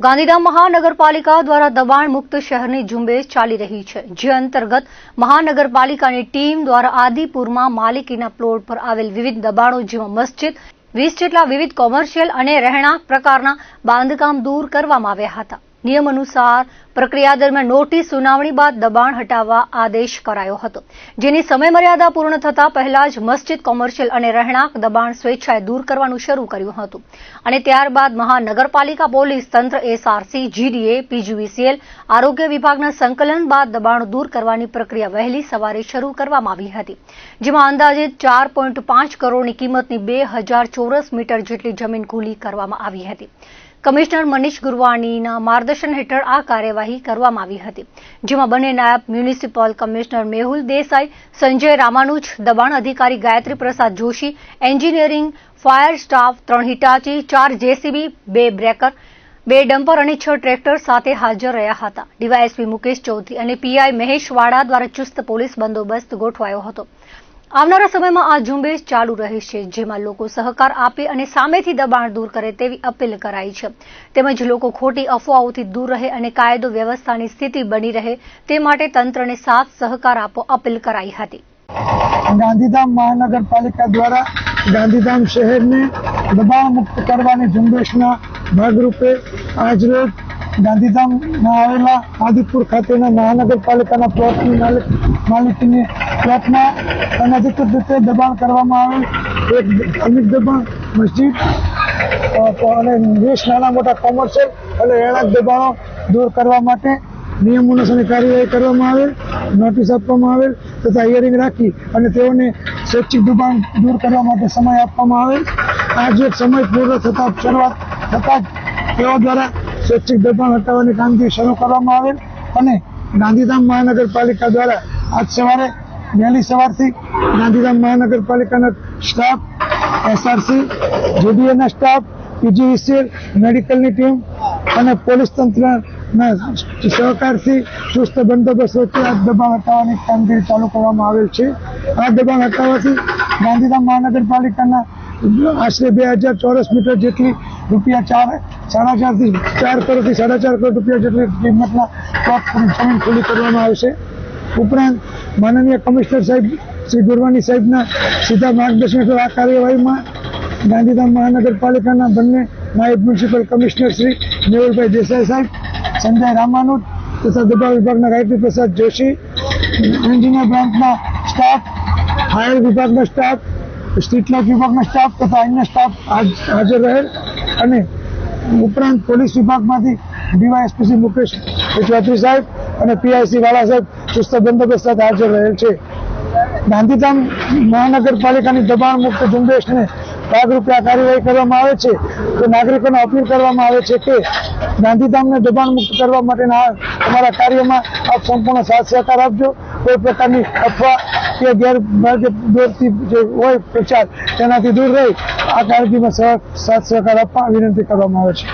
ગાંધીધામ મહાનગરપાલિકા દ્વારા દબાણ મુક્ત શહેરની ઝુંબેશ ચાલી રહી છે, જે અંતર્ગત મહાનગરપાલિકાની ટીમ દ્વારા આદિપુરમાં માલિકીના પ્લોટ પર આવેલ વિવિધ દબાણો જેમાં મસ્જિદ, વીસ જેટલા વિવિધ કોમર્શિયલ અને રહેણાંક પ્રકારના બાંધકામ દૂર કરવામાં આવ્યા હતા. નિયમ અનુસાર પ્રક્રિયા દરમિયાન નોટિસ સુનાવણી બાદ દબાણ હટાવવા આદેશ કરાયો હતો. જેની સમયમર્યાદા પૂર્ણ થતાં પહેલા જ મસ્જિદ કોમર્શિયલ અને રહેણાંક દબાણ સ્વેચ્છાએ દૂર કરવાનું શરૂ કર્યું હતું. અને ત્યારબાદ મહાનગરપાલિકા પોલીસ તંત્ર એસઆરસી, જીડીએ, પીજીવીસીએલ, આરોગ્ય વિભાગના સંકલન બાદ દબાણ દૂર કરવાની પ્રક્રિયા વહેલી સવારે શરૂ કરવામાં આવી હતી. જેમાં અંદાજે ચાર પોઈન્ટ પાંચ કરોડની કિંમતની બે હજાર ચોરસ મીટર જેટલી જમીન ખુલ્લી કરવામાં આવી હતી. કમિશનર મનીષ ગુરવાણીના માર્ગદર્શન હેઠળ આ કાર્યવાહી કરવામાં આવી હતી, જેમાં બંને નાયબ મ્યુનિસિપલ કમિશનર મેહુલ દેસાઈ, સંજય રામાનુજ, દબાણ અધિકારી Gayatri Prasad Joshi, engineering, fire staff ત્રણ હિટાચી, ચાર જેસીબી, બે બ્રેકર, બે ડમ્પર અને છ ટ્રેક્ટર સાથે હાજર રહ્યા હતા. ડીવાયએસપી મુકેશ ચૌધરી અને પીઆઈ મહેશ વાડા દ્વારા ચુસ્ત પોલીસ બંદોબસ્ત ગોઠવાયો હતો. આવનારા સમયમાં આ ઝુંબેશ ચાલુ રહેશે, જેમાં લોકો સહકાર આપે અને સામેથી દબાણ દૂર કરે તેવી અપીલ કરાઈ છે. તેમજ લોકો ખોટી અફવાઓથી દૂર રહે અને કાયદો વ્યવસ્થાની સ્થિતિ બની રહે તે માટે તંત્રને સાથ સહકાર આપો અપીલ કરાઈ હતી. ગાંધીધામ મહાનગરપાલિકા દ્વારા ગાંધીધામ શહેરને દબાણ મુક્ત કરવાની ઝુંબેશના ભાગરૂપે આજરોજ ગાંધીધામમાં આવેલા આદિપુર ખાતેના મહાનગરપાલિકાના પ્લોટની માલિક માલિકીની પ્લોટમાં અનધિકૃત રીતે દબાણ કરવામાં આવેલ. એક ધાર્મિક દબાણ મસ્જિદ અને વીસ નાના મોટા કોમર્શિયલ અને રહેણાંક દબાણો દૂર કરવા માટે નિયમ અનુસારની કાર્યવાહી કરવામાં આવેલ, નોટિસ આપવામાં આવેલ તથા હિયરિંગ રાખી અને તેઓને સ્વૈચ્છિક દબાણ દૂર કરવા માટે સમય આપવામાં આવેલ. આજે સમય પૂર્ણ થતા શરૂઆત થતાં જ તેઓ દ્વારા સ્વૈચ્છિક દબાણ હટાવવાની કામગીરી શરૂ કરવામાં આવેલ અને ગાંધીધામ મહાનગરપાલિકા દ્વારા આજ સવારે વહેલી સવારથી ગાંધીધામ મહાનગરપાલિકાના સ્ટાફ એસઆરસી જેડીએના સ્ટાફ પીજીવીસીએલ મેડિકલની ટીમ અને પોલીસ તંત્રના સહકારથી ચુસ્ત બંદોબસ્ત વચ્ચે આ દબાણ હટાવવાની કામગીરી ચાલુ કરવામાં આવેલ છે. આ દબાણ હટાવવાથી ગાંધીધામ મહાનગરપાલિકાના આશરે બે હજાર ચોરસ મીટર જેટલી રૂપિયા ચાર સાડા ચારથી ચાર કરોડથી સાડા ચાર કરોડ રૂપિયા જેટલી કિંમતના પ્લોટ જમીન ખુલ્લી કરવામાં આવશે ઉપરાંત માનનીય કમિશનર સાહેબ, શ્રી ગુરવાની સાહેબના સીધા માર્ગદર્શન હેઠળ આ કાર્યવાહીમાં ગાંધીધામ મહાનગરપાલિકાના બંને નાયબ મ્યુનિસિપલ કમિશનર શ્રી મેહુલભાઈ દેસાઈ સાહેબ, સંજય રામાનુજ તથા દબાણ વિભાગના ગાયત્રી પ્રસાદ જોશી એન્જિનિયર બ્રાન્ચના સ્ટાફ, ફાયર વિભાગના સ્ટાફ, સ્ટ્રીટ લાઇટ વિભાગના સ્ટાફ તથા અન્ય સ્ટાફ હાજ- હાજર રહેલ અને ઉપરાંત પોલીસ વિભાગમાંથી ડીવાયએસપીસી મુકેશ ચૌધરી સાહેબ અને પીઆઈસી વાળા સાહેબ ચુસ્ત બંદોબસ્ત સાથે હાજર રહેલ છે. ગાંધીધામ મહાનગરપાલિકાની દબાણ મુક્ત ઝુંબેશને ભાગરૂપે આ કાર્યવાહી કરવામાં આવે છે. તો નાગરિકોને અપીલ કરવામાં આવે છે કે ગાંધીધામને દબાણ મુક્ત કરવા માટેના તમારા કાર્યમાં આપ સંપૂર્ણ સાથ સહકાર આપજો. કોઈ પ્રકારની અફવા કે ગેરમાર્ગે દોરતી જે હોય પ્રચાર, તેનાથી દૂર રહી આ સહ સાથ સહકાર આપવા વિનંતી કરવામાં આવે છે.